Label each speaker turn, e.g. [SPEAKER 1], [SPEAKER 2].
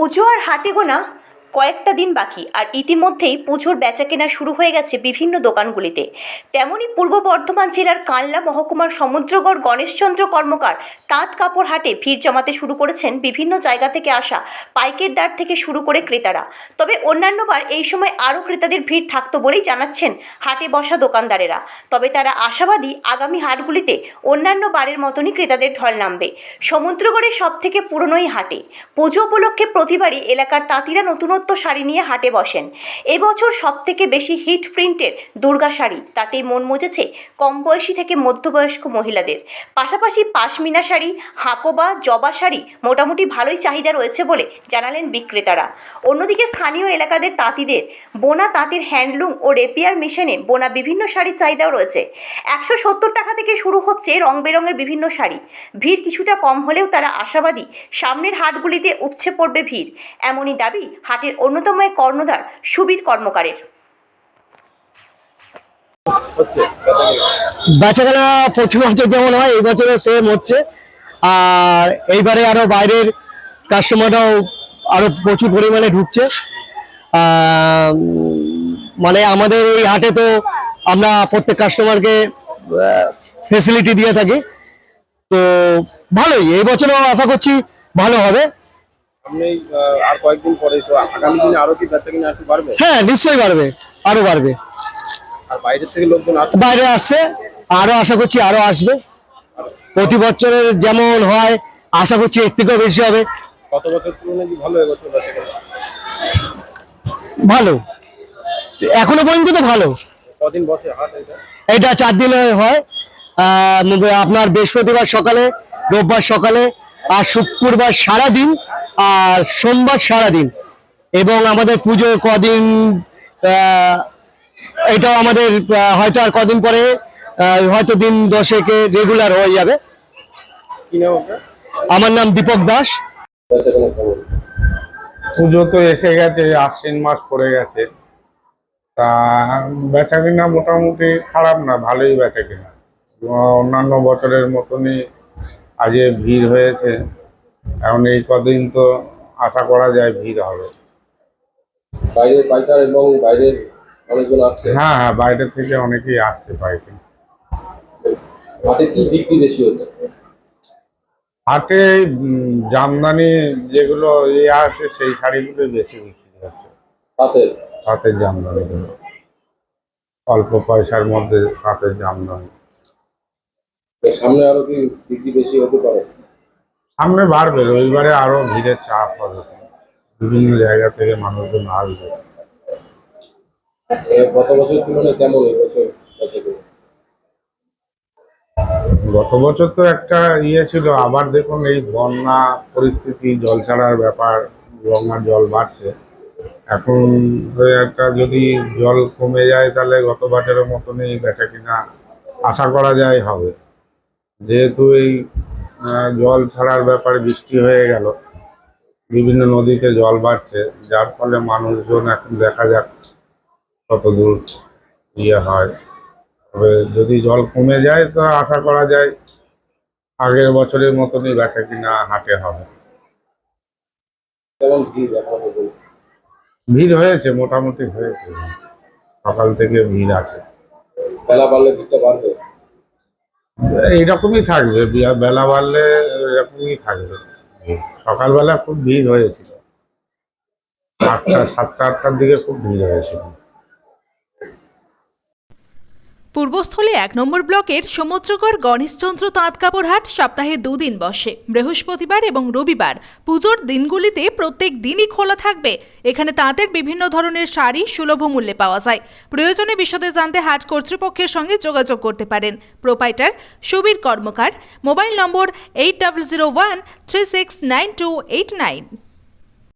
[SPEAKER 1] পুজো আর হাতে গোনা কয়েকটা দিন বাকি আর ইতিমধ্যেই পুজোর বেচাকেনা শুরু হয়ে গেছে বিভিন্ন দোকানগুলিতে। তেমনই পূর্ব বর্ধমান জেলার কানলা মহকুমার সমুদ্রগড় গণেশচন্দ্র কর্মকার তাঁত কাপড় হাটে ভিড় জমাতে শুরু করেছেন বিভিন্ন জায়গা থেকে আসা পাইকের দ্বার থেকে শুরু করে ক্রেতারা। তবে অন্যান্যবার এই সময় আরও ক্রেতাদের ভিড় থাকতো বলেই জানাচ্ছেন হাটে বসা দোকানদারেরা। তবে তারা আশাবাদী আগামী হাটগুলিতে অন্যান্য বারের মতনই ক্রেতাদের ঢল নামবে। সমুদ্রগড়ের সব থেকে পুরনো এই হাটে। পুজো উপলক্ষে প্রতিবারই এলাকার তাঁতিরা নতুনত্ব শাড়ি নিয়ে হাটে বসেন। এবছর সব থেকে বেশি হিট প্রিন্টের দুর্গা শাড়ি, তাতেই মন মজেছে কম বয়সী থেকে মধ্যবয়স্ক মহিলাদের। পাশাপাশি পাশমিনা শাড়ি, হাকোবা, জবা শাড়ি মোটামুটি ভালোই চাহিদা রয়েছে বলে জানালেন বিক্রেতারা। অন্যদিকে স্থানীয় এলাকাদের তাঁতিদের, বোনা তাঁতির হ্যান্ডলুম ও রেপিয়ার মেশিনে বোনা বিভিন্ন শাড়ির চাহিদাও রয়েছে। একশো সত্তর টাকা থেকে শুরু হচ্ছে রং বেরঙের বিভিন্ন শাড়ি। ভিড় কিছুটা কম হলেও তারা আশাবাদী সামনের হাটগুলিতে উপচে পড়বে ভিড়। এমনই দাবি হাটের অন্যতম এক কর্ণধার, সুবীর কর্মকারের।
[SPEAKER 2] বেচাকেনা প্রতি বছর যেমন হয়, এই বছরও সেম হচ্ছে। আর এইবারে আরও বাইরের কাস্টমাররাও আরও প্রচুর পরিমাণে ঢুকছে। মানে আমাদের এই হাটে তো আমরা প্রত্যেক কাস্টমারকে ফেসিলিটি দিয়ে থাকি। তো ভালোই, এই বছরও আশা করছি ভালো হবে।
[SPEAKER 3] আর কয়েকদিন পরে তো আগামী দিনে আরও কি বেচা কিনা একটু বাড়বে
[SPEAKER 2] হ্যাঁ নিশ্চয়ই বাড়বে আরও বাড়বে।
[SPEAKER 3] আর বাইরের থেকে লোকজন আসবে
[SPEAKER 2] বাইরে আসছে আরও আশা করছি আরও আসবে। প্রতি বছরের যেমন হয় আশা করছি এর থেকেও বেশি হবে।
[SPEAKER 3] কত বছর তুলনায় কি ভালো এবছর বেচা কিনা?
[SPEAKER 2] ভালো। এখনও পর্যন্ত তো ভালো।
[SPEAKER 3] কদিন বসে হাট এটা?
[SPEAKER 2] এটা চার দিনে হয়। আপনার বৃহস্পতিবার সকালে রোববার সকালে আর শুক্রবার সারা দিন আর সোমবার সারা দিন এবং আমাদের পুজো কদিন এটাও আমাদের হয়তো আর কদিন পরে হয়তো দিন দশেকে রেগুলার হয়ে যাবে। আমার নাম দীপক দাস।
[SPEAKER 4] পুজো তো এসে গেছে, আশ্বিন মাস পড়ে গেছে। তা, বেচা কিনা মোটামুটি খারাপ না, ভালোই বেচা কিনা। অন্যান্য বছরের মতনই আজকে ভিড় হয়েছে। এখন এই কদিন তো আশা করা যায় ভিড় হবে।
[SPEAKER 3] বাইরের পাইকার এবং বাইরের অনেকজন আসছে?
[SPEAKER 4] হ্যাঁ হ্যাঁ বাইরে থেকে অনেকেই আসছে বাইকে
[SPEAKER 3] হাটে কি বিক্রি বেশি হচ্ছে?
[SPEAKER 4] হাটে জামদানি যেগুলো ইয়ে আছে সেই শাড়িগুলো বেশি বিক্রি হচ্ছে।
[SPEAKER 3] হাতের
[SPEAKER 4] হাতের জামদানিগুলো অল্প পয়সার মধ্যে হাতের জামদানি।
[SPEAKER 3] সামনে আরও কি বিক্রি বেশি হতে পারে?
[SPEAKER 4] সামনে বাড়বে রবিবারে আরও ভিড়ের চাপ হবে। বিভিন্ন জায়গা থেকে মানুষজন আসবে।
[SPEAKER 3] গত বছর তুলনায় কেমন এবছর
[SPEAKER 4] গত বছর তো একটা ইয়ে ছিল আবার দেখুন এই বন্যা পরিস্থিতি জল ছাড়ার ব্যাপার গঙ্গার জল বাড়ছে। এখন একটা যদি জল কমে যায় তাহলে গত বছরের মতনই বেচা কিনা আশা করা যায় হবে। যেহেতু এই জল ছাড়ার ব্যাপারে বৃষ্টি হয়ে গেল। বিভিন্ন নদীতে জল বাড়ছে যার ফলে মানুষজন এখন দেখা যাক কত দূর ইয়ে হয়। তবে যদি জল কমে যায় তো আশা করা যায় আগের বছরের মতনই বেচা কিনা হাটে হবে।
[SPEAKER 3] ভিড়
[SPEAKER 4] হয়েছে মোটামুটি হয়েছে। সকাল থেকে ভিড় আছে।
[SPEAKER 3] বেলা বাড়লে ভিড়টা বাড়বে?
[SPEAKER 4] এইরকমই থাকবে বেলা বাড়লে এরকমই থাকবে। সকালবেলা খুব ভিড় হয়েছিল। আটটা, সাতটা, আটটার দিকে খুব ভিড় হয়েছিল।
[SPEAKER 5] পূর্বস্থলী এক নম্বর ব্লকের সমুদ্রগড় গণেশচন্দ্র তাঁত হাট সপ্তাহে দুদিন বসে। বৃহস্পতিবার এবং রবিবার পুজোর দিনগুলিতে প্রত্যেক দিনই খোলা থাকবে। এখানে তাঁতের বিভিন্ন ধরনের শাড়ি সুলভ মূল্যে পাওয়া যায়। প্রয়োজনে বিশদে জানতে হাট কর্তৃপক্ষের সঙ্গে যোগাযোগ করতে পারেন। Proprietor Subir Karmakar, mobile number eight double zero one three six nine two eight nine.